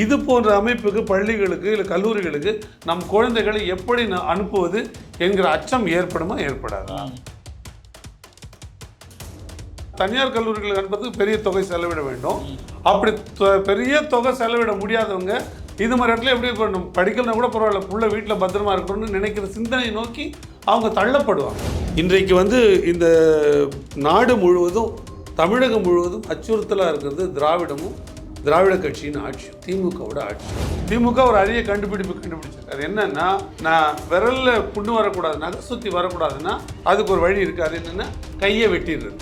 இது போன்ற அமைப்புக்கு பள்ளிகளுக்கு இல்லை கல்லூரிகளுக்கு நம் குழந்தைகளை எப்படி அனுப்புவது என்கிற அச்சம் ஏற்படுமா ஏற்படாதா? தனியார் கல்லூரிகளுக்கு அனுப்புறதுக்கு பெரிய தொகை செலவிட வேண்டும். அப்படி பெரிய தொகை செலவிட முடியாதவங்க இது மாதிரி இடத்துல எப்படி பண்ணணும் படிக்கலனா கூட பரவாயில்ல புள்ள வீட்டில் பத்திரமா இருக்கணும்னு நினைக்கிற சிந்தனையை நோக்கி அவங்க தள்ளப்படுவாங்க. இன்றைக்கு வந்து இந்த நாடு முழுவதும் தமிழகம் முழுவதும் அச்சுறுத்தலாக இருக்கிறது திராவிடமும் திராவிட கட்சியின் ஆட்சி திமுகவோட ஆட்சி. திமுக ஒரு அரிய கண்டுபிடிப்பு கண்டுபிடிச்சிருக்காரு என்னன்னா நான் விரல்ல புண்ணு வரக்கூடாது நகை சுத்தி வரக்கூடாதுன்னா அதுக்கு ஒரு வழி இருக்கு. அது என்னன்னா கையை வெட்டிடுறது.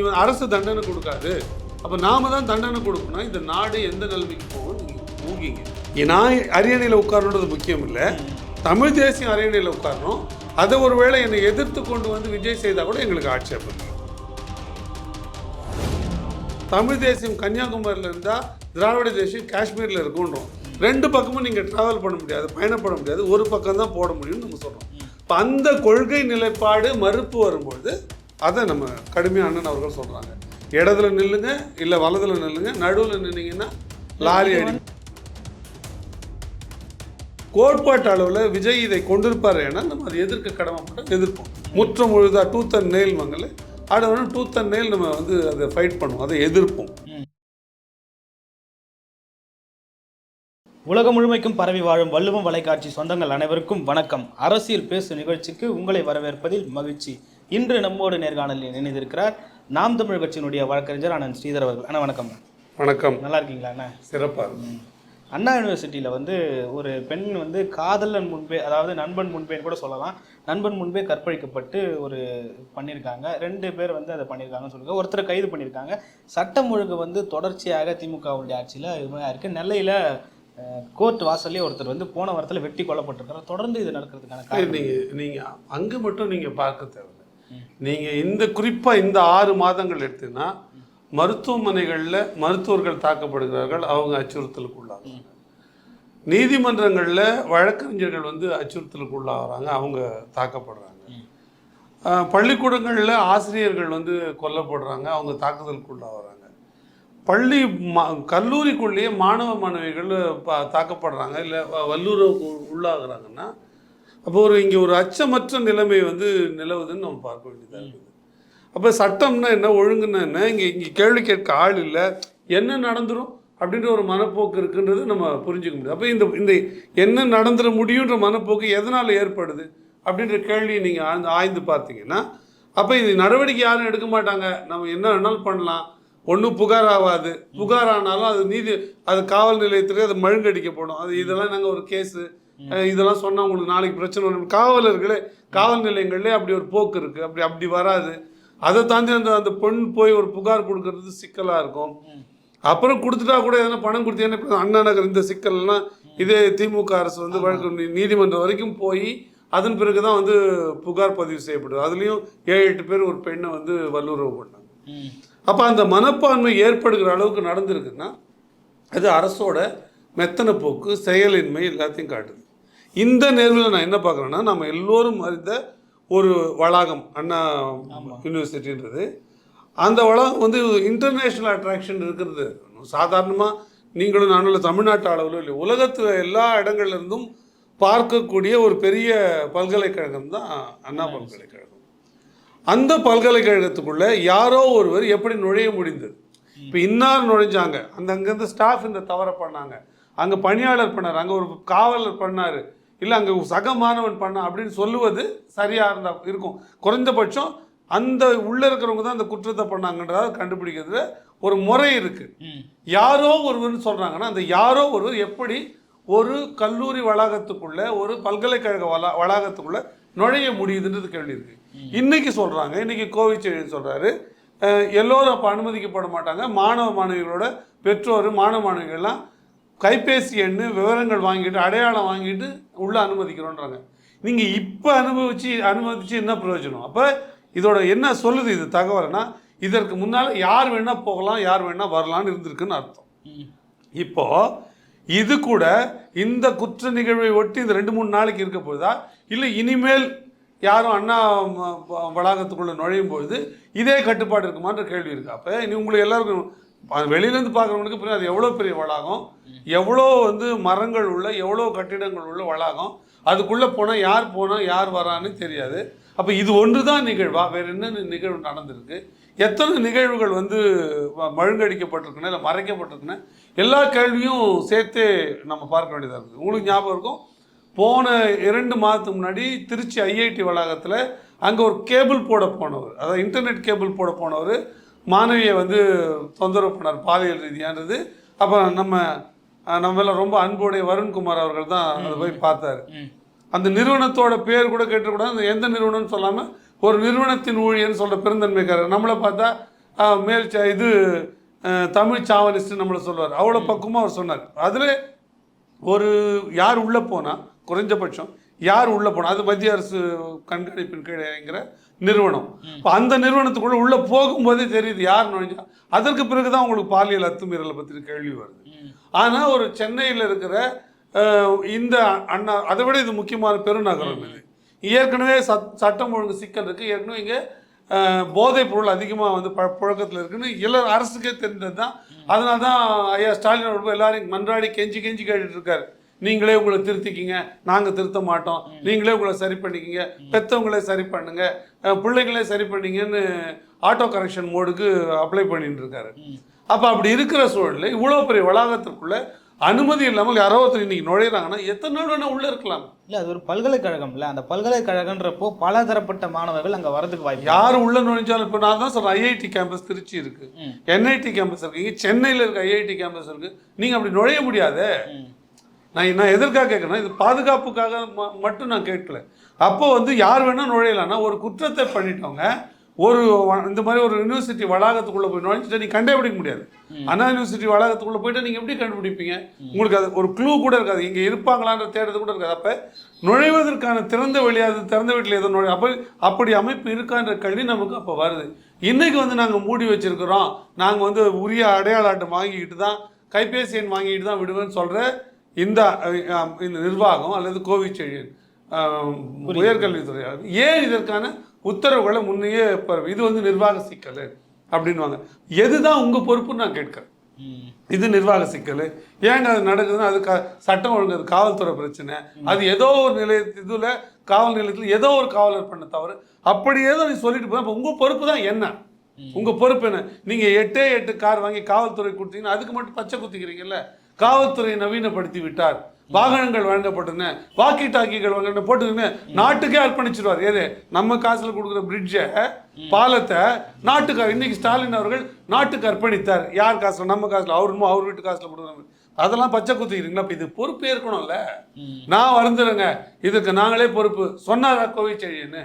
இவன் அரசு தண்டனை கொடுக்காது. அப்போ நாம தான் தண்டனை கொடுக்கணும். இந்த நாடு எந்த நிலைமைக்கு போகும் நீங்க ஊகிங்க. நான் அரியணையில் உட்காரணுன்றது முக்கியம் இல்லை. தமிழ் தேசியம் அரியணையில் உட்காரணும். அதை ஒருவேளை என்னை எதிர்த்து கொண்டு வந்து விஜய் செய்தால் கூட எங்களுக்கு ஆட்சேபம் இல்லை. தமிழ் தேசியம் கன்னியாகுமரியில் இருந்தால் திராவிட தேசியம் காஷ்மீரில் இருக்குன்றோம் ரெண்டு பக்கமும் நீங்கள் ட்ராவல் பண்ண முடியாது பயணப்பட முடியாது. ஒரு பக்கம் தான் போட முடியும்னு நம்ம சொல்கிறோம் இப்போ அந்த கொள்கை நிலைப்பாடு மறுப்பு வரும்பொழுது அதை நம்ம கடுமையான அண்ணன் அவர்கள் சொல்கிறாங்க இடத்துல நில்லுங்க இல்லை வலதில் நில்லுங்க நடுவில் நின்னீங்கன்னா லாரி அடி கோட்பாட்டு அளவில் விஜய் இதை கொண்டிருப்பார் ஏன்னா நம்ம அதை எதிர்க்க கடமைப்பட்ட எதிர்ப்போம். முற்றம் முழுதா டூத் அண்ட் நெயில் மங்கல் வந்து டூத் அண்ட் நெயில் நம்ம வந்து அதை ஃபைட் பண்ணுவோம் அதை எதிர்ப்போம். உலகம் முழுமைக்கும் பரவி வாழும் வள்ளுவம் வலைக்காட்சி சொந்தங்கள் அனைவருக்கும் வணக்கம். அரசியல் பேசு நிகழ்ச்சிக்கு உங்களை வரவேற்பதில் மகிழ்ச்சி. இன்று நம்மோடு நேர்காணலில் இணைந்திருக்கிறார் நாம் தமிழ் கட்சியினுடைய வழக்கறிஞர் அண்ணன் ஸ்ரீதர் அவர்கள். அண்ணா வணக்கம். வணக்கம். நல்லா இருக்கீங்களா அண்ணா? சிறப்பாக அண்ணா யூனிவர்சிட்டியில் வந்து ஒரு பெண் வந்து காதலன் முன்பே அதாவது நண்பன் முன்பேன்னு கூட சொல்லலாம். நண்பன் முன்பே கற்பழிக்கப்பட்டு ஒரு பண்ணியிருக்காங்க ரெண்டு பேர் வந்து அதை பண்ணியிருக்காங்கன்னு சொல்லுங்க. ஒருத்தரை கைது பண்ணியிருக்காங்க சட்டம் ஒழுங்கு வந்து தொடர்ச்சியாக திமுகவுடைய ஆட்சியில் இது மாதிரி இருக்கு. நெல்லையில் கோர்ட் வாசல்லே ஒருத்தர் வந்து போன வாரத்தில் வெட்டி கொல்லப்பட்டிருக்காரு. தொடர்ந்து இது நடக்கிறதுக்கான காரணம் நீங்கள் நீங்கள் அங்கே மட்டும் நீங்கள் பார்க்க தேவையில்லை. நீங்கள் இந்த குறிப்பாக இந்த ஆறு மாதங்கள் எடுத்தீங்கன்னா மருத்துவமனைகளில் மருத்துவர்கள் தாக்கப்படுகிறார்கள் அவங்க அச்சுறுத்தலுக்கு உள்ளாகிறாங்க நீதிமன்றங்களில் வழக்கறிஞர்கள் வந்து அச்சுறுத்தலுக்கு உள்ளாகிறாங்க அவங்க தாக்கப்படுறாங்க. பள்ளிக்கூடங்களில் ஆசிரியர்கள் வந்து கொல்லப்படுறாங்க அவங்க தாக்குதலுக்கு உள்ளாகிறாங்க பள்ளி மா கல்லூரிக்குள்ளேயே மாணவ மாணவிகள் தாக்கப்படுறாங்க இல்லை வல்லுறவுக்கு உள்ளாகிறாங்கன்னா அப்போ ஒரு இங்கே ஒரு அச்சமற்ற நிலைமை வந்து நிலவுதுன்னு நம்ம பார்க்க வேண்டியதாக இருக்குது. அப்போ சட்டம்னா என்ன ஒழுங்குன்னா என்ன? இங்கே இங்கே கேள்வி கேட்க ஆள் இல்லை. என்ன நடந்துடும் அப்படின்ற ஒரு மனப்போக்கு இருக்குன்றது நம்ம புரிஞ்சுக்க முடியும். அப்போ இந்த இந்த என்ன நடந்துட முடியுன்ற மனப்போக்கு எதனால் ஏற்படுது அப்படின்ற கேள்வியை நீங்கள் ஆழ்ந்து ஆய்ந்து பார்த்தீங்கன்னா அப்போ இது நடவடிக்கை யாரும் எடுக்க மாட்டாங்க. நம்ம என்ன வேணாலும் பண்ணலாம். ஒன்றும் புகார் ஆகாது. புகார் ஆனாலும் அது நீதி அது காவல் நிலையத்திலே அது மழுங்கடிக்கப்படும் அது இதெல்லாம் நாங்கள் ஒரு கேஸு. இதெல்லாம் சொன்னால் உங்களுக்கு நாளைக்கு பிரச்சனை வரும். காவலர்களே காவல் நிலையங்கள்லேயே அப்படி ஒரு போக்கு இருக்குது அப்படி அப்படி வராது. அதை தாண்டி அந்த அந்த பெண் போய் ஒரு புகார் கொடுக்கறது சிக்கலாக இருக்கும். அப்புறம் கொடுத்துட்டா கூட எதனா பணம் கொடுத்தீங்கன்னா இப்ப அண்ணா நகர் இந்த சிக்கல்லாம் இதே திமுக அரசு வந்து வழக்கு நீதிமன்றம் வரைக்கும் போய் அதன் பிறகு தான் வந்து புகார் பதிவு செய்யப்படுது. அதுலேயும் ஏழு எட்டு பேர் ஒரு பெண்ணை வந்து வல்லுறவு பண்ணாங்க. அப்போ அந்த மனப்பான்மை ஏற்படுகிற அளவுக்கு நடந்திருக்குன்னா அது அரசோட மெத்தன போக்கு செயலின்மை எல்லாத்தையும் காட்டுது. இந்த நேர்வில் நான் என்ன பார்க்குறேன்னா நம்ம எல்லோரும் அறிந்த ஒரு வளாகம் அண்ணா யூனிவர்சிட்டின்றது அந்த வளாகம் வந்து இன்டர்நேஷ்னல் அட்ராக்ஷன் இருக்கிறது. சாதாரணமாக நீங்களும் நானும் தமிழ்நாட்டு அளவில் இல்லை உலகத்தில் எல்லா இடங்கள்ல இருந்தும் பார்க்கக்கூடிய ஒரு பெரிய பல்கலைக்கழகம் தான் அண்ணா பல்கலைக்கழகம். அந்த பல்கலைக்கழகத்துக்குள்ள யாரோ ஒருவர் எப்படி நுழைய முடிந்தது? இப்போ இன்னார் நுழைஞ்சாங்க. அந்த அங்கேருந்து ஸ்டாஃப் இந்த தவறை பண்ணாங்க. அங்கே பணியாளர் பண்ணார். அங்கே ஒரு காவலர் பண்ணார். இல்லை அங்கே சக மாணவன் பண்ணான் அப்படின்னு சொல்லுவது சரியாக இருந்தா இருக்கும். குறைந்தபட்சம் அந்த உள்ளே இருக்கிறவங்க தான் அந்த குற்றத்தை பண்ணாங்கன்றத கண்டுபிடிக்கிறதுல ஒரு முறை இருக்குது. யாரோ ஒருவர்னு சொல்கிறாங்கன்னா அந்த யாரோ ஒருவர் எப்படி ஒரு கல்லூரி வளாகத்துக்குள்ள ஒரு பல்கலைக்கழக வளா வளாகத்துக்குள்ள நுழைய முடியுதுன்றது கேள்வி இருக்கு. இன்னைக்கு சொல்றாங்க இன்னைக்கு கோவிச்செழியன் சொல்றாரு. அஹ், எல்லோரும் அப்போ அனுமதிக்கப்பட மாட்டாங்க. மாணவ மாணவிகளோட பெற்றோர் மாணவ மாணவிகள்லாம் கைபேசி எண்ணு விவரங்கள் வாங்கிட்டு அடையாளம் வாங்கிட்டு உள்ளே அனுமதிக்கிறோன்றாங்க. நீங்கள் இப்போ அனுபவிச்சு அனுமதிச்சு என்ன பிரயோஜனம்? அப்போ இதோட என்ன சொல்லுது இது தகவல்னா இதற்கு முன்னால் யார் வேணால் போகலாம் யார் வேணால் வரலான்னு இருந்திருக்குன்னு அர்த்தம். இப்போது இது கூட இந்த குற்ற நிகழ்வை ஒட்டி இந்த ரெண்டு மூணு நாளைக்கு இருக்க போகுதா இல்லை இனிமேல் யாரும் அண்ணா வளாகத்துக்குள்ளே வ- நுழையும் பொழுது இதே கட்டுப்பாடு இருக்குமான்ற கேள்வி இருக்குது அப்போ இனி உங்களுக்கு எல்லாருக்கும் வெளியிலேருந்து பார்க்குறவனுக்கு புரியும் அது எவ்வளோ பெரிய வளாகம்? எவ்வளோ வந்து மரங்கள் உள்ள எவ்வளோ கட்டிடங்கள் உள்ள வளாகம்? அதுக்குள்ளே போனால் யார் போனால் யார் வரான்னு தெரியாது. அப்போ இது ஒன்று தான் நிகழ்வா? வேறு என்னென்ன நிகழ்வு நடந்திருக்கு? எத்தனை நிகழ்வுகள் வந்து மழுங்கடிக்கப்பட்டிருக்குன்னு இல்லை மறைக்கப்பட்டிருக்குன்னு எல்லா கேள்வியும் சேர்த்தே நம்ம பார்க்க வேண்டியதாக இருக்குது. உங்களுக்கு ஞாபகம் இருக்கும்? போன இரண்டு மாதத்துக்கு முன்னாடி திருச்சி ஐஐடி வளாகத்தில் அங்கே ஒரு கேபிள் போட போனவர். அதாவது இன்டர்நெட் கேபிள் போட போனவர் மாணவியை வந்து தொந்தரவு பண்ணார் பாலியல் ரீதியானது அப்போ நம்ம நம்ம மேல ரொம்ப அன்புடைய வருண்குமார் அவர்கள் தான் அதை போய் பார்த்தாரு. அந்த நிறுவனத்தோட பேர் கூட கேட்டக்கூடாது. அந்த எந்த நிறுவனம்னு சொல்லாமல் ஒரு நிறுவனத்தின் ஊழியர்னு சொல்கிற பெருந்தன்மைக்காரர். நம்மளை பார்த்தா மேல் இது தமிழ் சாவலிஸ்ட் நம்மளை சொல்லுவார். அவ்வளோ பக்குவமாக அவர் சொன்னார். அதில் ஒரு யார் உள்ளே போனால் குறைஞ்சபட்சம் யார் உள்ளே போனால் அது மத்திய அரசு கண்காணிப்பின் கீழேங்கிற நிறுவனம். இப்போ அந்த நிறுவனத்துக்குள்ளே உள்ளே போகும்போதே தெரியுது யார் நுழைஞ்சா அதற்கு பிறகு தான் உங்களுக்கு பாலியல் அத்துமீறலை பற்றி கேள்வி வருது. ஆனால் ஒரு சென்னையில் இருக்கிற இந்த அண்ணா அதை விட இது முக்கியமான பெருநகரம் இது. ஏற்கனவே சட் சட்டம் ஒழுங்கு சிக்கல் இருக்குது ஏற்கனவே இங்கே போதைப் பொருள் அதிகமாக வந்து ப புழக்கத்தில் இருக்குன்னு எல்லா அரசுக்கே தெரிந்தது தான் அதனால தான் ஐயா ஸ்டாலின் எல்லாரையும் மன்றாடி கெஞ்சி கெஞ்சி கேட்டுட்டு இருக்காரு. நீங்களே உங்களை திருத்திக்கிங்க. நாங்கள் திருத்த மாட்டோம். நீங்களே உங்களை சரி பண்ணிக்கிங்க. பெற்றவங்களே சரி பண்ணுங்க. பிள்ளைங்களே சரி பண்ணிங்கன்னு ஆட்டோ கரெக்ஷன் மோடுக்கு அப்ளை பண்ணிட்டு இருக்காரு. அப்போ அப்படி இருக்கிற சூழலில் இவ்வளோ பெரிய வளாகத்திற்குள்ள அனுமதி இல்லாமல் யாரோ ஒருத்தர் இன்னைக்கு நுழையிறாங்கன்னா எத்தனை நாள் வேணால் உள்ளே இருக்கலாம். இல்ல அது ஒரு பல்கலைக்கழகம்ல அந்த பல்கலைக்கழகன்றப்போ பல தரப்பட்ட மாணவர்கள் அங்க வரதுக்கு வாய்ப்பு யார் உள்ள நுழைஞ்சாலும் இப்போ நான் தான் சொல்கிறேன் ஐஐடி கேம்பஸ் திருச்சி இருக்கு. என்ஐடி கேம்பஸ் இருக்கு. சென்னையில் இருக்க ஐஐடி கேம்பஸ் இருக்கு. நீங்கள் அப்படி நுழைய முடியாது. நான் நான் எதற்காக கேட்குறேன் இது பாதுகாப்புக்காக மட்டும் நான் கேட்கல. அப்போ வந்து யார் வேணால் நுழையலாம்னா ஒரு குற்றத்தை பண்ணிட்டவங்க ஒரு இந்த மாதிரி ஒரு யூனிவர்சிட்டி வளாகத்துக்குள்ளே போய் நுழைஞ்சிட்டு நீங்கள் கண்டுபிடிக்க முடியாது. அண்ணா யூனிவர்சிட்டி வளாகத்துக்குள்ளே போயிட்டு நீங்கள் எப்படி கண்டுபிடிப்பீங்க? உங்களுக்கு அது ஒரு க்ளூ கூட இருக்காது. இங்கே இருப்பாங்களான்ற தேடுறது கூட இருக்காது. அப்போ நுழைவதற்கான திறந்த வெளியாது திறந்த வீட்டில் எதுவும் நுழை அப்போ அப்படி அமைப்பு இருக்கான்ற கேள்வி நமக்கு அப்போ வருது. இன்னைக்கு வந்து நாங்கள் மூடி வச்சிருக்கிறோம். நாங்கள் வந்து உரிய அடையாள அட்டை வாங்கிக்கிட்டு தான் கைபேசி எண் வாங்கிட்டு தான் விடுவேன்னு சொல்கிற இந்த நிர்வாகம் அல்லது கோவிச்செழியன் உயர்கல்வித்துறை ஏன் இதற்கான உத்தரவுகளை முன்னையே இது வந்து நிர்வாக சிக்கல் அப்படின்வாங்க எதுதான் உங்கள் பொறுப்புன்னு நான் கேட்குறேன். இது நிர்வாக சிக்கல். ஏங்க அது நடக்குதுன்னா அது சட்டம் ஒழுங்கு அது காவல்துறை பிரச்சனை. அது ஏதோ ஒரு நிலைய இதில் காவல் நிலையத்தில் ஏதோ ஒரு காவலர் பண்ண தவறு. அப்படியே தான் நீ சொல்லிட்டு போய் அப்போ உங்கள் பொறுப்பு தான் என்ன? உங்கள் பொறுப்பு என்ன? நீங்கள் எட்டே எட்டு கார் வாங்கி காவல்துறை கொடுத்தீங்கன்னா அதுக்கு மட்டும் பச்சை குத்திக்கிறீங்கல்ல? காவல்துறை நவீனப்படுத்தி விட்டார் வாகனங்கள் வழங்கப்பட்டன வாக்கி டாக்கிகள் வழங்க போட்டுக்கின்னு நாட்டுக்கே அர்ப்பணிச்சிருவார். ஏது? நம்ம காசுல கொடுக்குற பிரிட்ஜை பாலத்தை நாட்டுக்கு இன்னைக்கு ஸ்டாலின் அவர்கள் நாட்டுக்கு அர்ப்பணித்தார். யார் காசுல? நம்ம காசுல. அவர் இன்னும் அவர் வீட்டு காசுல கொடுக்குறாங்க அதெல்லாம் பச்சை குத்திக்கிறீங்களா அப்ப இது பொறுப்பு இருக்கணும்ல. நான் வருந்துறேங்க. இதுக்கு நாங்களே பொறுப்பு. சொன்னாரா கோவிச்செழியன்னு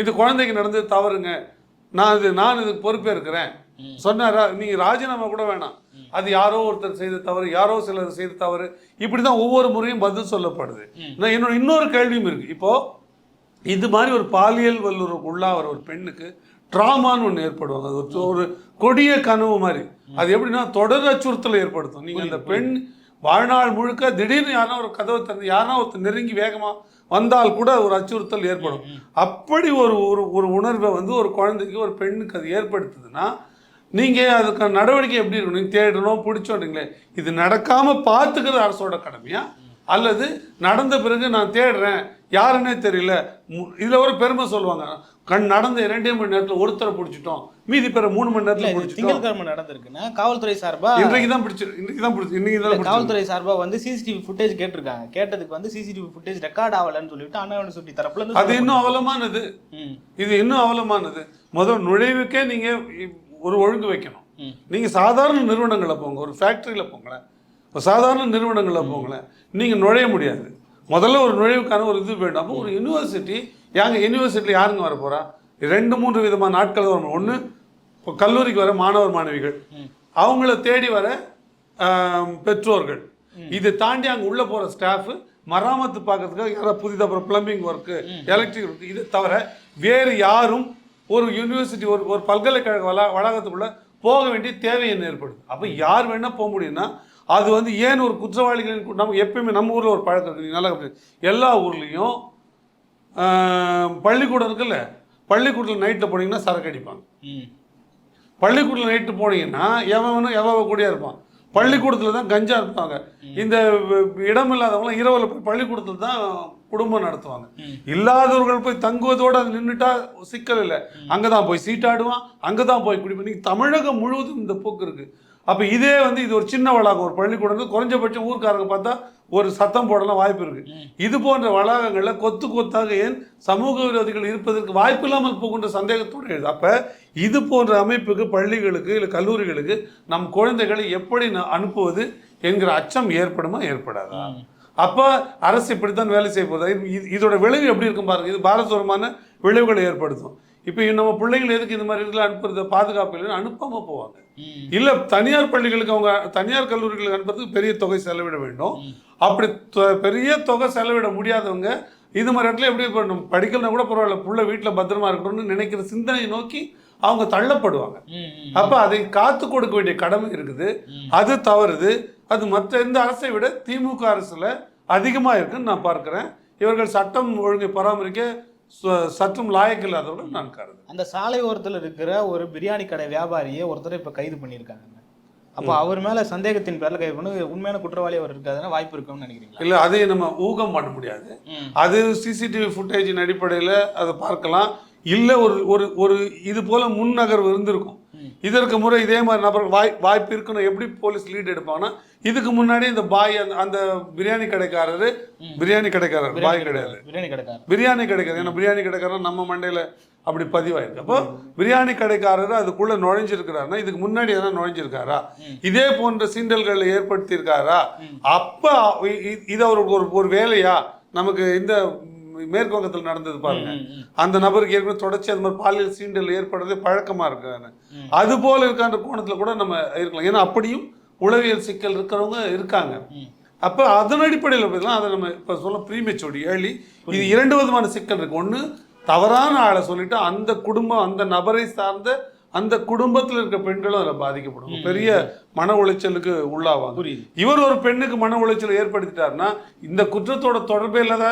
இது குழந்தைக்கு நடந்தது தவறுங்க. நான் இது நான் இதுக்கு பொறுப்பே இருக்கிறேன். சொன்னாரா நீங்க ராஜினாமா கூட வேணாம். அது யாரோ ஒருத்தர் செய்த தவறு யாரோ சிலர் செய்த தவறு. இப்படி தான் ஒவ்வொரு முறையும் பதில் சொல்லப்படுது. நான் என்னோட இன்னொரு கேள்வியும் இருக்கு. இப்போ இது மாதிரி ஒரு பாலியல் வல்லுறவுக்கு உள்ளாகிற ஒரு பெண்ணுக்கு ட்ராமான்னு ஒன்று ஏற்படுவாங்க. அது ஒரு- ஒரு கொடிய கனவு மாதிரி. அது எப்படின்னா தொடர் அச்சுறுத்தலை ஏற்படுத்தும். நீங்கள் அந்த பெண் வாழ்நாள் முழுக்க திடீர்னு யாரா ஒரு கதவை திறந்து யாரா ஒருத்தர் நெருங்கி வேகமாக வந்தால் கூட ஒரு அச்சுறுத்தல் ஏற்படும். அப்படி ஒரு ஒரு ஒரு உணர்வை வந்து ஒரு குழந்தைக்கு ஒரு பெண்ணுக்கு அது ஏற்படுத்துதுன்னா நீங்கள் அதுக்கான நடவடிக்கை எப்படி இருக்கணும்? நீங்கள் தேடணும் பிடிச்சோன்றீங்களே இது நடக்காமல் பார்த்துக்கிறது அரசோட கடமையா? அல்லது நடந்த பிறகு நான் தேடுறேன் யாருன்னே தெரியல. இதில் ஒரு பெருமை சொல்லுவாங்க. கண் நடந்த இரண்டே மணி நேரத்தில் ஒருத்தரை பிடிச்சிட்டோம். மீதி பேரை மூணு மணி நேரத்தில் பிடிச்சிட்டோம். திங்கட்கிழமை நடந்திருக்குன்னா காவல்துறை சார்பா இன்றைக்கு தான் பிடிச்சி இன்னைக்கு தான் பிடிச்சி இன்னைக்கு தான் பிடிச்சி. காவல்துறை சார்பா வந்து சிசிடிவி ஃபுட்டேஜ் கேட்டிருக்காங்க. கேட்டதுக்கு வந்து சிசிடிவி ஃபுட்டேஜ் ரெக்கார்ட் ஆகலன்னு சொல்லிட்டு அண்ணா யூனிவர்சிட்டி தரப்புல அது இன்னும் அவலமானது. இது இன்னும் அவலமானது. முதல் நுழைவுக்கே நீங்கள் ஒரு ஒழுங்கு வைக்கணும். நீங்கள் சாதாரண நிறுவனங்களில் போங்க ஒரு ஃபேக்ட்ரியில் போங்களேன் ஒரு சாதாரண நிறுவனங்களில் போங்களேன் நீங்கள் நுழைய முடியாது. முதல்ல ஒரு நுழைவுக்கான ஒரு இது வேண்டும். அப்போ ஒரு யூனிவர்சிட்டி யாங்க யூனிவர்சிட்டியில் யாருங்க வர போகிறா ரெண்டு மூன்று விதமான நாட்கள் வரும். ஒன்று இப்போ கல்லூரிக்கு வர மாணவர் மாணவிகள். அவங்கள தேடி வர பெற்றோர்கள். இதை தாண்டி அங்கே உள்ளே போகிற ஸ்டாஃபு மராமத்து பார்க்கறதுக்காக யாராவது புதிதாக ப்ளம்பிங் ஒர்க்கு எலக்ட்ரிக் ஒர்க்கு இதை தவிர வேறு யாரும் ஒரு யூனிவர்சிட்டி ஒரு ஒரு பல்கலைக்கழக வளா வளாகத்துக்குள்ளே போக வேண்டிய தேவை என்ன ஏற்படுது அப்போ யார் வேணால் போக முடியும்னா அது வந்து ஏன் ஒரு குற்றவாளிகளின் நம்ம எப்பயுமே நம்ம ஊரில் ஒரு பழக்கம் இருக்கு நீங்க நல்லா. எல்லா ஊர்லேயும் பள்ளிக்கூடம் இருக்குல்ல பள்ளிக்கூடத்தில் நைட்டில் போனீங்கன்னா சரக்கு அடிப்பாங்க. பள்ளிக்கூடத்தில் நைட்டு போனீங்கன்னா எவனும் எவ கூடயே இருப்பான் பள்ளிக்கூடத்தில் தான் கஞ்சா இருப்பாங்க. இந்த இடம் இல்லாதவங்களாம் இரவில் போய் பள்ளிக்கூடத்தில் தான் குடும்பம் நடத்துவாங்க. இல்லாதவர்கள் போய் தங்குவதோடு அது நின்றுட்டா சிக்கல் இல்லை. அங்கே தான் போய் சீட்டாடுவான் அங்கே தான் போய் குடிப்போம் நீங்கள் தமிழகம் முழுவதும் இந்த போக்கு இருக்கு. அப்போ இதே வந்து இது ஒரு சின்ன வளாகம் ஒரு பள்ளிக்கூடம் இருக்கு. குறைஞ்சபட்சம் ஊர்க்காரங்க பார்த்தா ஒரு சத்தம் போடலாம் வாய்ப்பு இருக்கு. இது போன்ற வளாகங்களில் கொத்து கொத்தாக ஏன் சமூக விரோதிகள் இருப்பதற்கு வாய்ப்பு இல்லாமல் போகின்ற சந்தேகத்தோடு எழுது. அப்போ இது போன்ற அமைப்புக்கு பள்ளிகளுக்கு இல்லை கல்லூரிகளுக்கு நம் குழந்தைகளை எப்படி அனுப்புவது என்கிற அச்சம் ஏற்படுமா ஏற்படாதா? அப்போ அரசு இப்படித்தான் வேலை செய்ய போதா இது- இது- இதோட விளைவு எப்படி இருக்கும் பாருங்க. இது பாரதூரமான விளைவுகளை ஏற்படுத்தும். இப்போ நம்ம பிள்ளைகள் எதுக்கு இந்த மாதிரி இதெல்லாம் அனுப்புறது? பாதுகாப்பு இல்லைன்னு அனுப்பாம போவாங்க. இல்ல தனியார் பள்ளிகளுக்கு அவங்க தனியார் கல்லூரிகளுக்கு அனுப்புறதுக்கு பெரிய தொகை செலவிட வேண்டும். அப்படி பெரிய தொகை செலவிட முடியாதவங்க இது மாதிரி இடத்துல எப்படி பண்ணணும் படிக்கலனா கூட பரவாயில்ல புள்ள வீட்டில் பத்திரமா இருக்கணும்னு நினைக்கிற சிந்தனையை நோக்கி அவங்க தள்ளப்படுவாங்க. அப்ப அதை காத்து கொடுக்க வேண்டிய கடமை இருக்குது. அது தவறுது. அது மற்ற எந்த அரசை விட திமுக அரசுல அதிகமா இருக்குன்னு நான் பார்க்கிறேன். இவர்கள் சட்டம் ஒழுங்கை பராமரிக்க சற்றும் லாயக்கில்லாதவர்கள் நான் கருது அந்த சாலை ஓரத்தில் இருக்கிற ஒரு பிரியாணி கடை வியாபாரியை ஒருத்தரை இப்போ கைது பண்ணியிருக்காங்க. அப்போ அவர் மேல சந்தேகத்தின் பேர்ல கைது பண்ணி உண்மையான குற்றவாளி அவர் இருக்காதுன்னா வாய்ப்பு இருக்கும்னு நினைக்கிறீங்களா? இல்ல அதை நம்ம ஊகம் பண்ண முடியாது. அது சிசிடிவி ஃபுட்டேஜின் அடிப்படையில் அதை பார்க்கலாம். இல்லை ஒரு ஒரு ஒரு இது போல முன்னகர்வு இருந்திருக்கும். இதற்கு முறை இதே மாதிரி நபர்கள் வாய் வாய்ப்பு இருக்குன்னு எப்படி போலீஸ் லீட் எடுப்பாங்கன்னா இதுக்கு முன்னாடி இந்த பாய் அந்த- அந்த பிரியாணி கடைக்காரரு பிரியாணி கடைக்காரர் பாய் கிடையாது. பிரியாணி கடைக்காரர். பிரியாணி கடைக்காரர் ஏன்னா பிரியாணி கடைக்காரர் நம்ம மண்டையில அப்படி பதிவாயிருக்கு. அப்போ பிரியாணி கடைக்காரர் அதுக்குள்ள நுழைஞ்சிருக்கிறாருன்னா இதுக்கு முன்னாடி எதனா நுழைஞ்சிருக்காரா? இதே போன்ற சீண்டல்களை ஏற்படுத்தியிருக்காரா? அப்ப இது அவருக்கு ஒரு ஒரு வேலையா? நமக்கு இந்த மேற்கு வங்கத்தில் நடந்தது பாருங்க. அந்த நபருக்கு ஏற்கனவே தொடர்ச்சி அது மாதிரி பாலியல் சீண்டல் ஏற்படுறது பழக்கமா இருக்காங்க அது போல இருக்கான்ற கோணத்துல கூட நம்ம இருக்கலாம். ஏன்னா அப்படியும் உளவியல் சிக்கல் இருக்கிறவங்க இருக்காங்க. அப்போ அதன் அடிப்படையில் பார்த்தீங்கன்னா அதை நம்ம இப்போ சொல்ல ப்ரீமெச்சோடி ஏர்லி இது இரண்டு விதமான சிக்கல் இருக்கு. ஒன்று தவறான ஆளை சொல்லிட்டு அந்த குடும்பம் அந்த நபரை சார்ந்த அந்த குடும்பத்தில் இருக்க பெண்களும் அதில் பாதிக்கப்படும். பெரிய மன உளைச்சலுக்கு உள்ளாவாங்க. இவர் ஒரு பெண்ணுக்கு மன உளைச்சல் ஏற்படுத்திட்டாருன்னா இந்த குற்றத்தோட தொடர்பே இல்லாத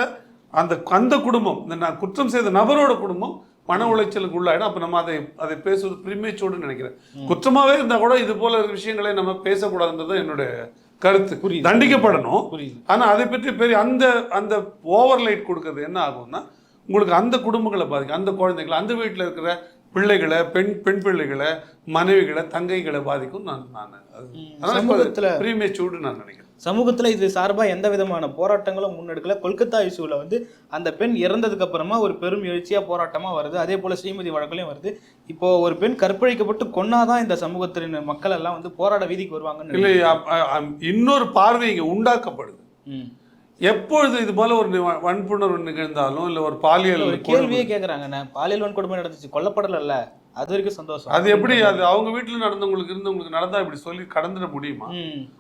அந்த அந்த குடும்பம் இந்த நான் குற்றம் செய்த நபரோட குடும்பம் மன உளைச்சலுக்கு உள்ளாயிடும். அப்போ நம்ம அதை அதை பேசுவது பிரிமேச்சோடு நினைக்கிறேன். குற்றமாவே இருந்தால் கூட இது போல விஷயங்களை நம்ம பேசக்கூடாதுன்றது தான் என்னுடைய கருத்து. புரியுது. தண்டிக்கப்படணும். புரியுது. ஆனா அதை பற்றி பெரிய அந்த அந்த ஓவர்லைட் கொடுக்கறது என்ன ஆகும்னா உங்களுக்கு அந்த குடும்பங்களை பாதிக்கும். அந்த குழந்தைகளை அந்த வீட்டில் இருக்கிற பிள்ளைகளை பெண் பெண் பிள்ளைகளை மனைவிகளை தங்கைகளை பாதிக்கும். நான் நான் சமூகத்துல- ப்ரீமேச்சூடு நான் நினைக்கிறேன். சமூகத்துல இது சார்பா எந்த விதமான போராட்டங்களும் முன்னெடுக்கல. கொல்கத்தா இஷ்யூல வந்து அந்த பெண் இறந்ததுக்கு அப்புறமா ஒரு பெரும் எழுச்சியா போராட்டமா வருது. அதே போல ஸ்ரீமதி வழக்குலையும் வருது. இப்போ ஒரு பெண் கற்பழிக்கப்பட்டு கொன்னாதான் இந்த சமூகத்தின் மக்கள் எல்லாம் வந்து போராட வீதிக்கு வருவாங்கன்னு இல்லை இன்னொரு பார்வை இங்கே உண்டாக்கப்படுது. எப்பொழுது இது போல ஒரு வன்புணர்வு நிகழ்ந்தாலும் இல்லை ஒரு பாலியல் கேள்வியே கேக்குறாங்க. நான் பாலியல் வன்கொடுமை நடந்துச்சு கொல்லப்படல அது வரைக்கும் சந்தோஷம். அது எப்படி அது அவங்க வீட்டில் நடந்தவங்களுக்கு இருந்தவங்களுக்கு நடந்தா இப்படி சொல்லி கடந்துட முடியுமா.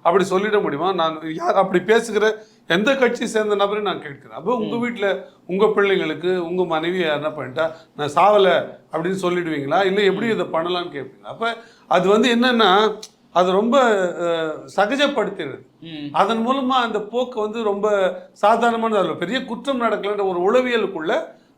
அப்படி சொல்லிட முடியுமா? நான் யார் அப்படி பேசுகிற எந்த கட்சி சேர்ந்த நபரையும் நான் கேட்கிறேன். அப்போ உங்க வீட்டில் உங்க பிள்ளைங்களுக்கு உங்க மனைவி என்ன பண்ணிட்டா நான் சாவலை அப்படின்னு சொல்லிடுவீங்களா? இல்லை எப்படி இதை பண்ணலாம்னு கேட்பீங்க அப்போ அது வந்து என்னன்னா அது ரொம்ப ம். அதன் மூலமா அந்த போக்கு வந்து ரொம்ப சாதாரணமானது. அதில் பெரிய குற்றம் நடக்கலன்ற ஒரு உளவியலுக்குள்ள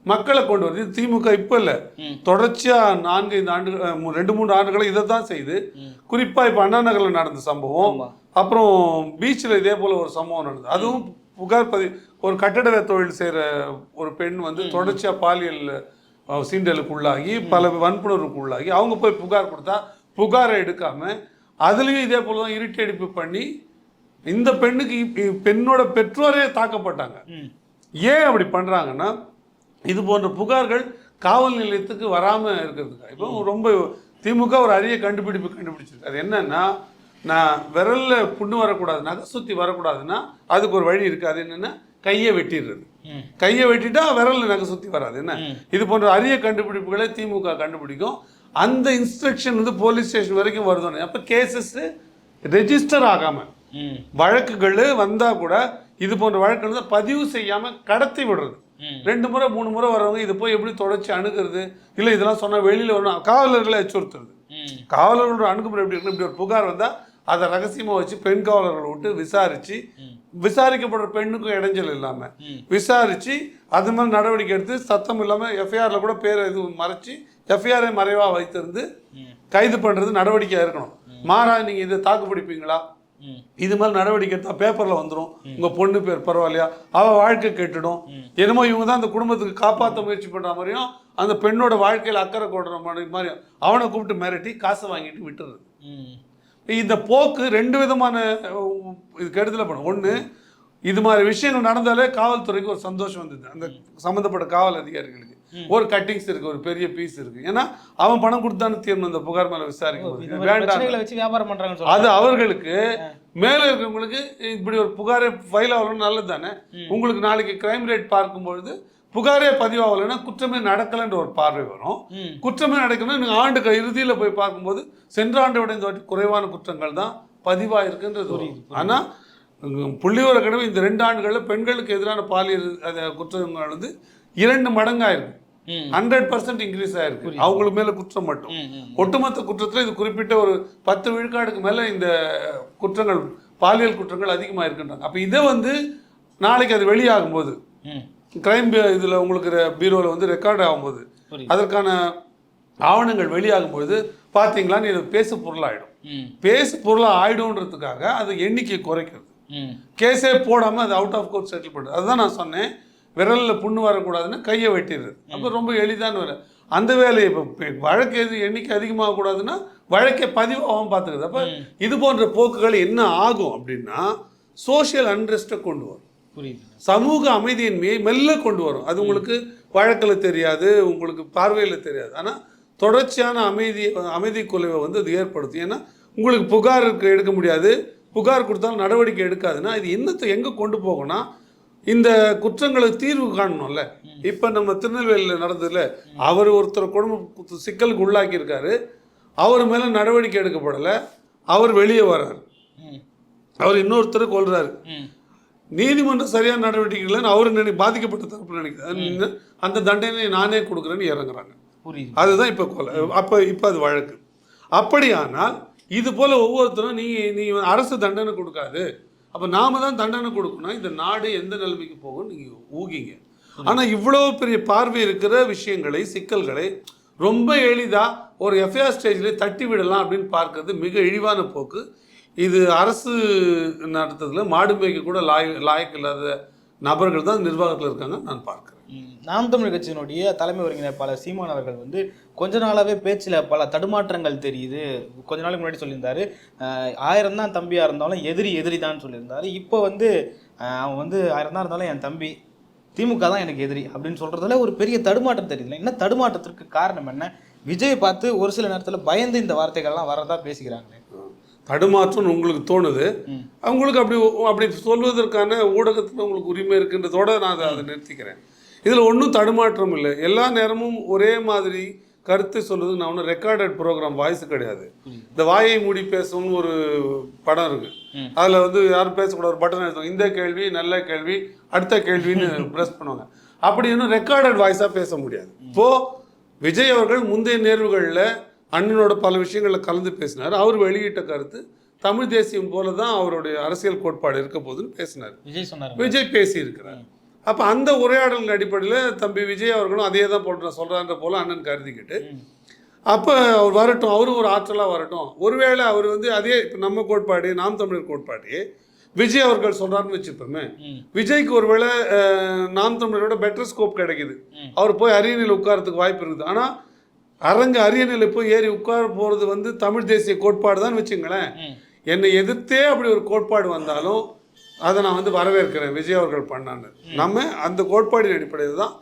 மக்களை கொண்டு வருது. திமுக இப்போ இல்லை. ம். தொடர்ச்சியா நான்கு ஐந்து மூ- ரெண்டு மூன்று ஆண்டுகளை இதை தான் செய்யுது ம். குறிப்பா இப்போ அண்ணா நகரில் நடந்த சம்பவம். அப்புறம் பீச்சில் இதே போல ஒரு சம்பவம் நடந்தது. அதுவும் புகார் பதி ஒரு கட்டட தொழில் செய்கிற ஒரு பெண் வந்து தொடர்ச்சியா பாலியல் சீண்டலுக்கு உள்ளாகி பல வன்புணர்வுக்கு உள்ளாகி அவங்க போய் புகார் கொடுத்தா புகாரை எடுக்காம அதுலேயும் இதே போல தான் இருட்டு அடிப்பு பண்ணி இந்த பெண்ணுக்கு பெண்ணோட பெற்றோரே தாக்கப்பட்டாங்க. ஏன் அப்படி பண்றாங்கன்னா இது போன்ற புகார்கள் காவல் நிலையத்துக்கு வராம இருக்கிறதுக்கு? இப்போ ரொம்ப திமுக ஒரு அரிய கண்டுபிடிப்பு கண்டுபிடிச்சிருக்கு. அது என்னன்னா நான் விரல்ல புண்ணு வரக்கூடாது நகை சுத்தி வரக்கூடாதுன்னா அதுக்கு ஒரு வழி இருக்கு. அது என்னன்னா கையை வெட்டிடுறது. கையை வெட்டிட்டா விரல்ல நகை சுத்தி வராது. என்ன. இது போன்ற அரிய கண்டுபிடிப்புகளை திமுக கண்டுபிடிக்கும். அந்த இன்ஸ்ட்ரக்ஷன் வந்து போலீஸ் ஸ்டேஷன் வரைக்கும் வருதுன்னு அப்போ கேசஸ் ரெஜிஸ்டர் ஆகாம ம். வழக்குகள் வந்தா கூட இது போன்ற வழக்குகள் பதிவு செய்யாம கடத்தி விடுறது. ரெண்டு முறை மூணு முறை வரவங்க இது போய் எப்படி தொடர்ச்சி அணுகிறது இல்லை இதெல்லாம் சொன்னா வெளியில வரணும் காவலர்களை அச்சுறுத்துறது. காவலர்களோட அணுகுமுறை எப்படி இருக்குன்னு இப்படி ஒரு புகார் வந்தா அதை ரகசியமா வச்சு பெண் காவலர்களை விட்டு விசாரிச்சு விசாரிக்கப்படுற பெண்ணுக்கும் இடைஞ்சல் இல்லாம ம். விசாரிச்சு அது மாதிரி நடவடிக்கை எடுத்து சத்தம் இல்லாம எஃப்ஐஆர்ல கூட பேரை இது மறைச்சு எஃப்ஐஆரை மறைவா வைத்திருந்து கைது பண்றது நடவடிக்கையா இருக்கணும். மாறா நீங்க இதை தாக்கு பிடிப்பீங்களா? இது மாதிரி நடவடிக்கை எடுத்தா பேப்பர்ல வந்துரும். உங்க பொண்ணு பேர் பரவாயில்லையா? அவ வாழ்க்கை கெட்டுடும். என்னமோ இவங்க தான் அந்த குடும்பத்துக்கு காப்பாற்ற முயற்சி பண்ற மாதிரியும் அந்த பெண்ணோட வாழ்க்கையில அக்கறை கொடுற மாதிரி மாதிரியும் அவனை கூப்பிட்டு மிரட்டி காசை வாங்கிட்டு விட்டுறது. இந்த போக்கு ரெண்டு விதமான இது கெடுதல பண்ணும். ஒண்ணு இது மாதிரி விஷயங்கள் நடந்தாலே காவல்துறைக்கு ஒரு சந்தோஷம் வந்தது. அந்த சம்மந்தப்பட்ட காவல் அதிகாரிகளுக்கு. ஒரு கட்டிங்ஸ் இருக்கு ஒரு பெரிய பீஸ் இருக்கு. ஏன்னா அவன் பணம் கொடுத்தான்னு தீர்ணும் அந்த புகார் மேல இந்த விசாரிக்கும் மாதிரி வேண்டாம். பிரச்சனைகளை வச்சு வியாபாரம் பண்றாங்கன்னு சொல்றாங்க. அது அவர்களுக்கு மேல இருக்கிறவங்களுக்கு இப்படி ஒரு புகாரே ஃபைல் ஆகணும் நல்லது தானே? உங்களுக்கு நாளைக்கு கிரைம் ரேட் பார்க்கும்பொழுது புகாரே பதிவாகலைன்னா குற்றமே நடக்கலைன்ற ஒரு பார்வை வரும். குற்றமே நடக்கணும் நீங்கள் ஆண்டு இறுதியில் போய் பார்க்கும்போது சென்ற ஆண்டை விட இந்த வாட்டி குறைவான குற்றங்கள் தான் பதிவாயிருக்குன்றது வரும். ஆனா உம், புள்ளிவிவர கணக்கு இந்த ரெண்டு ஆண்டுகளில் பெண்களுக்கு எதிரான பாலியல் குற்றங்கள் வந்து இரண்டு மடங்காயிருக்கு. ம் ஹண்ட்ரட் பர்சன்ட் இன்க்ரீஸ் ஆயிருக்கு. அவங்களுக்கு மேல குற்றம் மட்டும். ஒட்டுமொத்த குற்றத்துல இது குறிப்பிட்ட ஒரு பத்து விழுக்காடுக்கு மேல இந்த குற்றங்கள் பாலியல் குற்றங்கள் அதிகமாக இருக்கின்றாங்க. அப்ப இதை வந்து நாளைக்கு அது வெளியாகும் போது கிரைம் இதுல உங்களுக்கு பீரோவில் வந்து ரெக்கார்ட் ஆகும்போது. அதற்கான ஆவணங்கள் வெளியாகும்போது பார்த்தீங்களான்னு இது பேசு பொருளாயிடும். பேசு பொருளாக ஆயிடும்ன்றதுக்காக அது எண்ணிக்கை குறைக்கிறது. கேஸே போடாமல் அது அவுட் ஆஃப் கோர்ட் செட்டில் பண்ணுறது அதுதான் நான் சொன்னேன். விரலில் புண்ணு வரக்கூடாதுன்னு கையை வெட்டிடுறது. அப்போ ரொம்ப எளிதான வேலை. அந்த வேலையை இப்போ வழக்கு எது எண்ணிக்கை அதிகமாக கூடாதுன்னா வழக்கை பதிவாகவும் பார்த்துக்கிறது. அப்போ இது போன்ற போக்குகள் என்ன ஆகும் அப்படின்னா சோஷியல் அன்ரெஸ்ட்டை கொண்டு வரும். புரியுது. சமூக அமைதியின்மையை மெல்ல கொண்டு வரும். அது உங்களுக்கு வழக்கில் தெரியாது உங்களுக்கு பார்வையில் தெரியாது. ஆனால் தொடர்ச்சியான அமைதி அமைதி குலைவை வந்து அது ஏற்படுத்தும். ஏன்னா உங்களுக்கு புகார் இருக்கு- எடுக்க முடியாது. புகார் கொடுத்தாலும் நடவடிக்கை எடுக்காதுன்னா இது என்னத்தை எங்கே கொண்டு போகும்னா இந்த குற்றங்களுக்கு தீர்வு காணணும்ல. இப்போ நம்ம திருநெல்வேலியில் நடந்ததுல அவர் ஒருத்தர் குடும்ப சிக்கலுக்கு உள்ளாக்கியிருக்காரு. அவர் மேலே நடவடிக்கை எடுக்கப்படலை. அவர் வெளியே வர்றாரு. அவர் இன்னொருத்தரை கொல்றாரு. ம். நீதிமன்றம் சரியான நடவடிக்கை இல்லைன்னு அவர் நினை பாதிக்கப்பட்ட தரப்பு நினைக்கிறார். அந்த தண்டனை நானே கொடுக்குறேன்னு இறங்குறாங்க. அதுதான் இப்போ கொலை அப்போ இப்போ அது வழக்கு. அப்படியானால் இது போல ஒவ்வொருத்தரும் நீ நீ அரசு தண்டனை கொடுக்காது. அப்போ நாம தான் தண்டனை கொடுக்கணும். இந்த நாடு எந்த நிலைமைக்கு போகும் நீங்கள் ஊகிங்க. ஆனால் இவ்வளோ பெரிய பார்வை இருக்கிற விஷயங்களை சிக்கல்களை ரொம்ப எளிதாக ஒரு எஃப்ஐஆர் ஸ்டேஜில் தட்டி விடலாம் அப்படின்னு பார்க்கறது மிக இழிவான போக்கு. இது அரசு நடத்துறதுல மாடு மேய்க்க கூட லாய் லாயக்கு இல்லாத நபர்கள் தான் நிர்வாகத்தில் இருக்காங்க நான் பார்க்குறேன். நாம் தமிழ் கட்சியினுடைய தலைமை ஒருங்கிணைப்பாளர் சீமான் அவர்கள் வந்து கொஞ்ச நாளாகவே பேச்சில் பல தடுமாற்றங்கள் தெரியுது. கொஞ்ச நாளுக்கு முன்னாடி சொல்லியிருந்தாரு. ஆயிரம் தான் தம்பியாக இருந்தாலும் எதிரி எதிரி தான் சொல்லியிருந்தாரு. இப்போ வந்து அவன் வந்து ஆயிரம் தான் இருந்தாலும் என் தம்பி திமுக தான் எனக்கு எதிரி அப்படின்னு சொல்கிறதுல ஒரு பெரிய தடுமாற்றம் தெரியுது. என்ன தடுமாற்றத்திற்கு காரணம் என்ன? விஜய் பார்த்து ஒரு சில நேரத்தில் பயந்து இந்த வார்த்தைகள்லாம் வரதா பேசிக்கிறாங்களே. தடுமாற்றம்னு உங்களுக்கு தோணுது. அவங்களுக்கு அப்படி அப்படி சொல்வதற்கான ஊடகத்தில் உங்களுக்கு உரிமை இருக்குன்றதோட நான் அதை அதை நிறுத்திக்கிறேன். இதில் ஒன்றும் தடுமாற்றம் இல்லை. எல்லா நேரமும் ஒரே மாதிரி கருத்து சொல்லுது நான் ஒன்றும் ரெக்கார்டட் ப்ரோக்ராம் வாய்ஸ் கிடையாது. இந்த வாயை மூடி பேசணும்னு ஒரு படம் இருக்கு. அதில் வந்து யாரும் பேசக்கூடாது ஒரு பட்டன் எடுத்தோம் இந்த கேள்வி நல்ல கேள்வி அடுத்த கேள்வின்னு ப்ரெஸ் பண்ணுவாங்க. அப்படி இன்னும் ரெக்கார்டட் வாய்ஸாக பேச முடியாது. இப்போ விஜய் அவர்கள் முந்தைய நேர்வுகளில் அண்ணனோட பல விஷயங்களில் கலந்து பேசினார். அவர் வெளியிட்ட கருத்து தமிழ் தேசியம் போல தான் அவருடைய அரசியல் கோட்பாடு இருக்க போதுன்னு பேசினார். விஜய் சொன்னார் விஜய் பேசி இருக்கிறார் அப்போ அந்த உரையாடலின் அடிப்படையில் தம்பி விஜய் அவர்களும் அதே தான் போட்டு சொல்கிறான்ற போல அண்ணன் கருதிக்கிட்டு அப்போ அவர் வரட்டும் அவரும் ஒரு ஆற்றலாக வரட்டும். ஒருவேளை அவர் வந்து அதே இப்போ நம்ம கோட்பாடு நாம் தமிழர் கோட்பாடு விஜய் அவர்கள் சொல்கிறாருன்னு வச்சுப்போமே. விஜய்க்கு ஒருவேளை நாம் தமிழரோட பெட்டர் ஸ்கோப் கிடைக்குது. அவர் போய் அரியணையில் உட்காரத்துக்கு வாய்ப்பு இருக்குது. ஆனால் அரங்கு அரியணையில் போய் ஏறி உட்கார போகிறது வந்து தமிழ் தேசிய கோட்பாடு தான் வச்சுங்களேன் என்னை எதிர்த்தே அப்படி ஒரு கோட்பாடு வந்தாலும் அதை நான் வந்து வரவேற்கிறேன் விஜய் அவர்கள் பண்ணான்னு. நம்ம அந்த கோட்பாடின் அடிப்படையில் தான்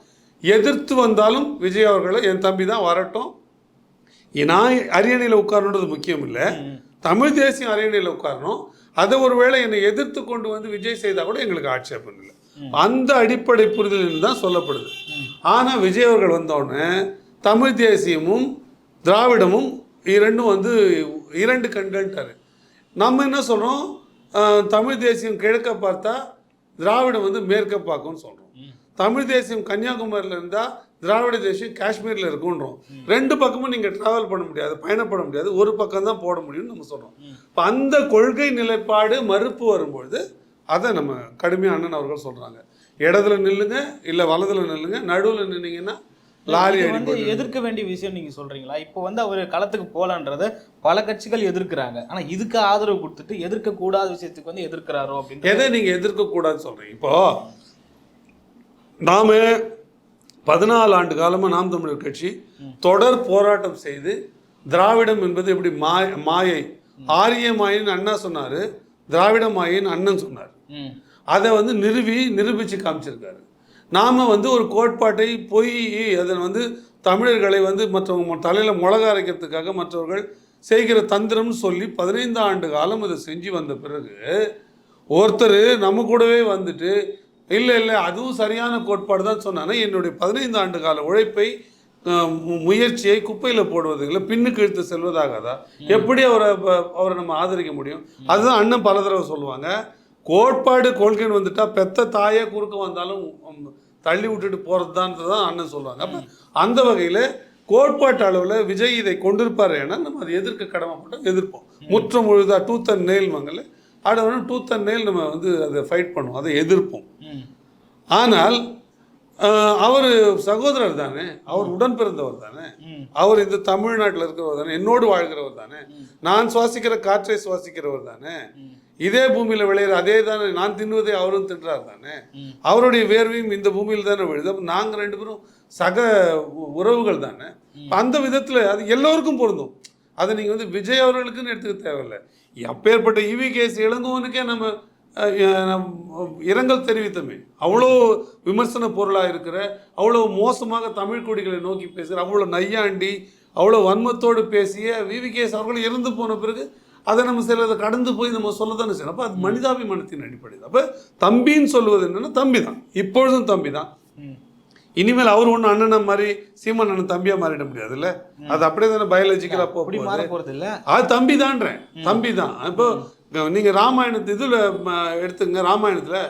எதிர்த்து வந்தாலும் விஜய் அவர்களை என் தம்பி தான் வரட்டும். நான் அரியணையில் உட்காரணுன்றது முக்கியம் இல்லை தமிழ் தேசியம் அரியணையில் உட்காரணும். அதை ஒருவேளை என்னை எதிர்த்து கொண்டு வந்து விஜய் செய்தால் கூட எங்களுக்கு ஆட்சேபம் இல்லை. அந்த அடிப்படை புரிதலில் தான் சொல்லப்படுது. ஆனால் விஜய் அவர்கள் வந்தோடனே தமிழ் தேசியமும் திராவிடமும் இரண்டும் வந்து இரண்டு கண்கள்ட்டாரு நம்ம என்ன சொல்கிறோம் தமிழ் தேசியம் கிழக்க பார்த்தா திராவிடம் வந்து மேற்க பார்க்கும்னு சொல்கிறோம் தமிழ் தேசியம் கன்னியாகுமரியில் இருந்தால் திராவிட தேசியம் காஷ்மீரில் இருக்குன்றோம். ரெண்டு பக்கமும் நீங்கள் ட்ராவல் பண்ண முடியாது பயணப்பட முடியாது ஒரு பக்கம் தான் போட முடியும்னு நம்ம சொல்கிறோம் இப்போ அந்த கொள்கை நிலைப்பாடு மறுப்பு வரும்பொழுது அதை நம்ம கடுமையாக அண்ணன் அவர்கள் சொல்கிறாங்க இடத்துல நில்லுங்க இல்லை வலதுல நில்லுங்க நடுவில் நின்னீங்கன்னா லாரி வந்து எதிர்க்க வேண்டிய விஷயம் நீங்க சொல்றீங்களா? இப்போ வந்து அவர் களத்துக்கு போலான்றத பல கட்சிகள் எதிர்க்கிறாங்க. ஆனா இதுக்கு ஆதரவு கொடுத்துட்டு எதிர்க்க கூடாத விஷயத்துக்கு வந்து எதிர்க்கிறாரோ அப்படின்னு எதை நீங்க எதிர்க்க கூடாதுன்னு சொல்றீங்க? இப்போ நாம பதினாலு ஆண்டு காலமா நாம் தமிழர் கட்சி தொடர் போராட்டம் செய்து திராவிடம் என்பது எப்படி மாய மாயை? ஆரிய மாயின்னு அண்ணா சொன்னாரு திராவிட மாயின்னு அண்ணன் சொன்னார். அதை வந்து நிறுவி நிரூபித்து காமிச்சிருக்காரு. நாம் வந்து ஒரு கோட்பாட்டை பொய் அதில் வந்து தமிழர்களை வந்து மற்றவங்க தலையில் மிளகா அரைக்கிறதுக்காக மற்றவர்கள் செய்கிற தந்திரம்னு சொல்லி பதினைந்து ஆண்டு காலம் இதை செஞ்சு வந்த பிறகு ஒருத்தர் நம்ம கூடவே வந்துட்டு இல்லை இல்லை அதுவும் சரியான கோட்பாடு தான் சொன்னானே என்னுடைய பதினைந்து ஆண்டு கால உழைப்பை முயற்சியை குப்பையில் போடுவது இல்லை பின்னுக்கு இழுத்து செல்வதாகாதா? எப்படி அவரை அவரை நம்ம ஆதரிக்க முடியும்? அதுதான் அண்ணன் பல தடவை சொல்லுவாங்க கோட்பாடு கொள்கைன்னு வந்துட்டா பெத்த தாயே குறுக்க வந்தாலும் தள்ளி விட்டுட்டு போகிறது தான் அண்ணன் சொல்லுவாங்க அப்போ அந்த வகையில் கோட்பாட்டு அளவில் விஜய் இதை கொண்டிருப்பார் ஏன்னா நம்ம அதை எதிர்க்க கடமைப்பட்டோம் எதிர்ப்போம். முற்றம் முழுதா டூத் அண்ட் நெயில் மங்கல அதை வந்து டூத் அண்ட் நெயில் நம்ம வந்து அதை ஃபைட் பண்ணுவோம் அதை எதிர்ப்போம். ஆனால் அவர் சகோதரர் தானே அவர் உடன் பிறந்தவர் தானே அவர் இந்த தமிழ்நாட்டில் இருக்கிறவர் தானே என்னோடு வாழ்கிறவர் தானே நான் சுவாசிக்கிற காற்றை சுவாசிக்கிறவர் தானே. இதே பூமியில் விளையிற அதே தானே நான் தின்னுவதை அவரும் தின்றார் தானே. அவருடைய வேர்வையும் இந்த பூமியில் தானே விழுது. அப்போ நாங்கள் ரெண்டு பேரும் சக உறவுகள் தானே. அந்த விதத்தில் அது எல்லோருக்கும் பொருந்தும். அதை நீங்கள் வந்து விஜய் அவர்களுக்குன்னு எடுத்துக்க தேவையில்லை. அப்பேற்பட்ட இவி கேஸ் இளங்கோவனுக்கே நம்ம இரங்கல் தெரிவித்தோமே. அவ்வளோ விமர்சன பொருளாக இருக்கிற அவ்வளோ மோசமாக தமிழ் கொடிகளை நோக்கி பேசுகிற அவ்வளோ நையாண்டி அவ்வளோ வன்மத்தோடு பேசிய விவிகேஎஸ் அவர்கள் இறந்து போன பிறகு அதை நம்ம சிலதை கடந்து போய் நம்ம சொல்ல தானே செய்யணும் அப்போ அது மனிதாபிமானத்தின் அடிப்படையில். அப்போ தம்பின்னு சொல்லுவது என்னன்னா தம்பி தான் இப்பொழுதும் தம்பி தான் இனிமேல் அவர் ஒன்றும் அண்ணனை மாதிரி சீமான் அண்ணன் தம்பியா மாறிட முடியாதுல்ல? அது அப்படியே தானே பயாலஜிக்கலாக அப்படி போக மாற போறது இல்ல அது தம்பி தான்றேன் தம்பி தான் இப்போ நீங்கள் ராமாயணத்து இதில் எடுத்துங்க. ராமாயணத்தில்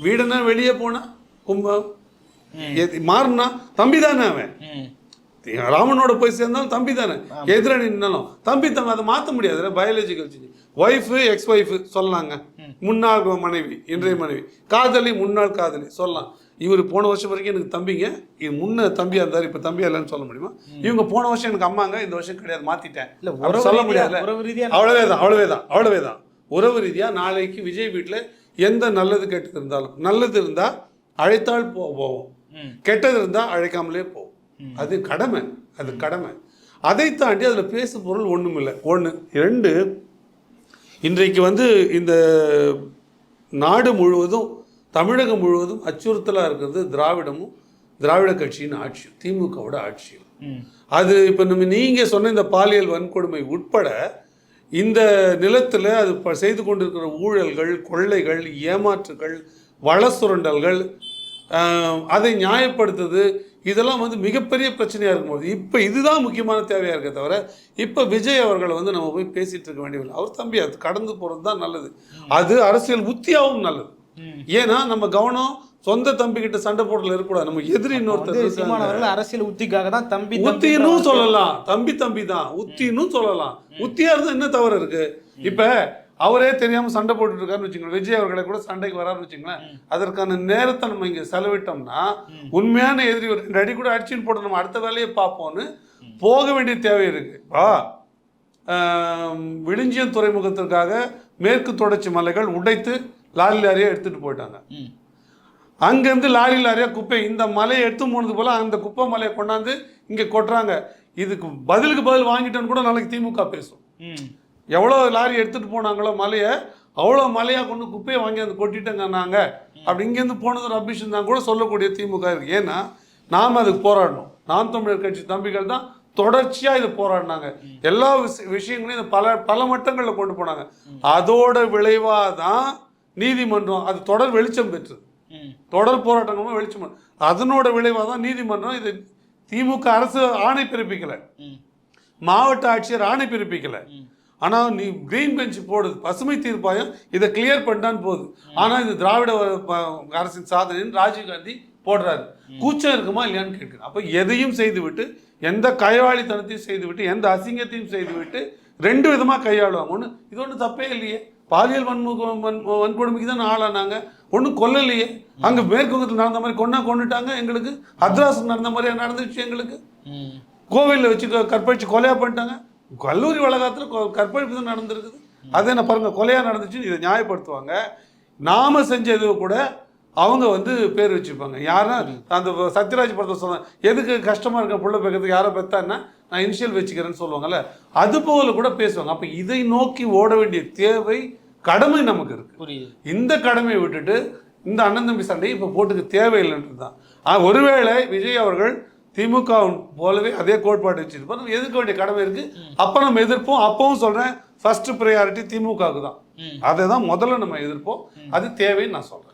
வீடுனா வெளியே போனா கும்பம். மாறினா தம்பி தானே அவன் ராமனோட போய் சேர்ந்தாலும் தம்பி தானே? எதிர நின்னாலும். தம்பி தம்பி அதை மாற்ற முடியாது. Biological change wife ex wife சொல்லலாங்க முன்னாள் மனைவி இன்றைய மனைவி. காதலி முன்னாள் காதலி சொல்லலாம். இவர் போன வருஷம் வரைக்கும் எனக்கு தம்பிங்க. இது முன்ன தம்பியா இருந்தார் இப்போ தம்பியா இல்லைன்னு சொல்ல முடியுமா? இவங்க போன வருஷம் எனக்கு அம்மாங்க. இந்த வருஷம் கிடையாது. மாத்திட்டேன். இல்ல சொல்ல ரீதியா ரீதியா அவ்வளவே தான் அவ்வளவே தான் அவ்வளவே தான் உறவு ரீதியாக நாளைக்கு விஜய் வீட்டில் எந்த நல்லது கெட்டது இருந்தாலும் நல்லது இருந்தால் அழைத்தால் போவோம். கெட்டது இருந்தால் அழைக்காமலே போவோம். அது கடமை அது கடமை. அதை தாண்டி அதில் பேசு பொருள் ஒன்றும் இல்லை ஒன்று ரெண்டு இன்றைக்கு வந்து இந்த நாடு முழுவதும் தமிழகம் முழுவதும் அச்சுறுத்தலாக இருக்கிறது திராவிடமும் திராவிட கட்சியின் ஆட்சியும் திமுகவோட ஆட்சியும். அது இப்போ நம்ம நீங்கள் சொன்ன இந்த பாலியல் வன்கொடுமை உட்பட இந்த நிலத்தில் அது செய்து கொண்டிருக்கிற ஊழல்கள் கொள்ளைகள் ஏமாற்றுகள் வள சுரண்டல்கள் அதை நியாயப்படுத்துது இதெல்லாம் வந்து மிகப்பெரிய பிரச்சனையாக இருக்கும்போது இப்போ இதுதான் முக்கியமான தேவையாக இருக்க தவிர இப்போ விஜய் அவர்களை வந்து நம்ம போய் பேசிட்டு இருக்க வேண்டியதில்லை. அவர் தம்பி அது கடந்து போகிறது தான் நல்லது. அது அரசியல் உத்தியாகவும் நல்லது. ஏன்னா நம்ம கவனம் சொந்த தம்பி கிட்ட சண்டை போடல இருக்கக்கூடாது. நம்ம எதிரி இன்னொருத்தர் அரசியல் உத்திக்காக தான் தம்பி உத்தினும் சொல்லலாம். தம்பி தம்பி தான். உத்தினும் சொல்லலாம். உத்தியா இருந்தா என்ன தவறு இருக்கு? இப்ப அவரே தெரியாம சண்டை போட்டுட்டு இருக்காருன்னு வச்சுக்கோங்க. விஜய் அவர்களை கூட சண்டைக்கு வராருன்னு வச்சுங்களேன் அதற்கான நேரத்தை நம்ம இங்க செலவிட்டோம்னா உண்மையான எதிரி ஒரு அடி கூட அடிச்சுன்னு போட்டு நம்ம அடுத்த வேலையை பார்ப்போம்னு போக வேண்டிய தேவை இருக்கு. வா. விழுஞ்சியம் துறைமுகத்திற்காக மேற்கு தொடர்ச்சி மலைகள் உடைத்து லாரி லாரியா எடுத்துட்டு போயிட்டாங்க. அங்கேருந்து லாரி லாரியாக குப்பை இந்த மலையை எடுத்து போனது போல அந்த குப்பை மலையை கொண்டாந்து இங்கே கொட்டுறாங்க. இதுக்கு பதிலுக்கு பதில் வாங்கிட்டோன்னு கூட நாளைக்கு திமுக பேசும். எவ்வளோ லாரி எடுத்துகிட்டு போனாங்களோ மலையை அவ்வளோ மலையாக கொண்டு குப்பையை வாங்கி வந்து கொட்டிட்டேங்கன்னாங்க அப்படி இங்கேருந்து போனது ரபிஷன் தான் கூட சொல்லக்கூடிய திமுக இருக்கு. ஏன்னா நாம் அதுக்கு போராடணும். நாம் தமிழர் கட்சி தம்பிகள் தான் தொடர்ச்சியாக இது போராடினாங்க. எல்லா விஷ விஷயங்களையும் இது பல பல மட்டங்களில் கொண்டு போனாங்க. அதோட விளைவாக தான் நீதிமன்றம் அது தொடர் வெளிச்சம் பெற்றது. ம். தொடர் போராட்டங்களும் வெளிச்சம் அதனோட விளைவாக தான் நீதிமன்றம் இது திமுக அரசு ஆணை பிறப்பிக்கல. மாவட்ட ஆட்சியர் ஆணை பிறப்பிக்கல. ஆனால் நீ கிரீன் பெஞ்ச் போடுது பசுமை தீர்ப்பாயம் இதை கிளியர் பண்ணான்னு போகுது ஆனால் இது திராவிட அரசின் சாதனைன்னு ராஜீவ்காந்தி போடுறாரு. கூச்சம் இருக்குமா இல்லையான்னு கேட்குது அப்போ எதையும் செய்துவிட்டு எந்த கைவாளித்தனத்தையும் செய்துவிட்டு எந்த அசிங்கத்தையும் செய்துவிட்டு ரெண்டு விதமாக கையாளுவாங்க. ஒன்று இது ஒன்றும் தப்பே இல்லையே. பாலியல் வன்முக வன் வன்கொடுமைக்கு தான் ஆளானாங்க. ஒன்றும் கொல்லலையே. அங்கே மேற்கு வங்கத்தில் நடந்த மாதிரி கொன்னா கொண்டுட்டாங்க எங்களுக்கு. அத்ராஸ் நடந்த மாதிரியா நடந்துச்சு எங்களுக்கு. கோவிலில் வச்சு கற்பழிச்சு கொலையா பண்ணிட்டாங்க. கல்லூரி வளாகத்தில் கற்பழிப்பு தான் நடந்திருக்குது. அது என்ன பாருங்க கொலையா நடந்துச்சு இதை நியாயப்படுத்துவாங்க. நாம செஞ்சது கூட அவங்க வந்து பேர் வச்சுப்பாங்க. யாரா அந்த சத்யராஜ் படத்தை சொன்ன எதுக்கு கஷ்டமா இருக்க புள்ள பேக்கிறதுக்கு யாரோ பெத்தான்னா நான் இனிஷியல் வச்சுக்கிறேன்னு சொல்லுவாங்கல்ல அது போல கூட பேசுவாங்க. அப்ப இதை நோக்கி ஓட வேண்டிய தேவை கடமை நமக்கு இருக்கு. புரியுது. இந்த கடமையை விட்டுட்டு இந்த அண்ணன் தம்பி சண்டை இப்போ போட்டுக்கு தேவையில்லைன்றது தான் ஒருவேளை விஜய் அவர்கள் திமுக போலவே அதே கோட்பாடு வச்சிருப்பார் நம்ம எதிர்க்க வேண்டிய கடமை இருக்கு. அப்போ நம்ம எதிர்ப்போம். அப்பவும் சொல்றேன் ஃபர்ஸ்ட் ப்ரையாரிட்டி திமுகவுக்கு தான். அதை தான் முதல்ல நம்ம எதிர்ப்போம். அது தேவைன்னு நான் சொல்றேன்.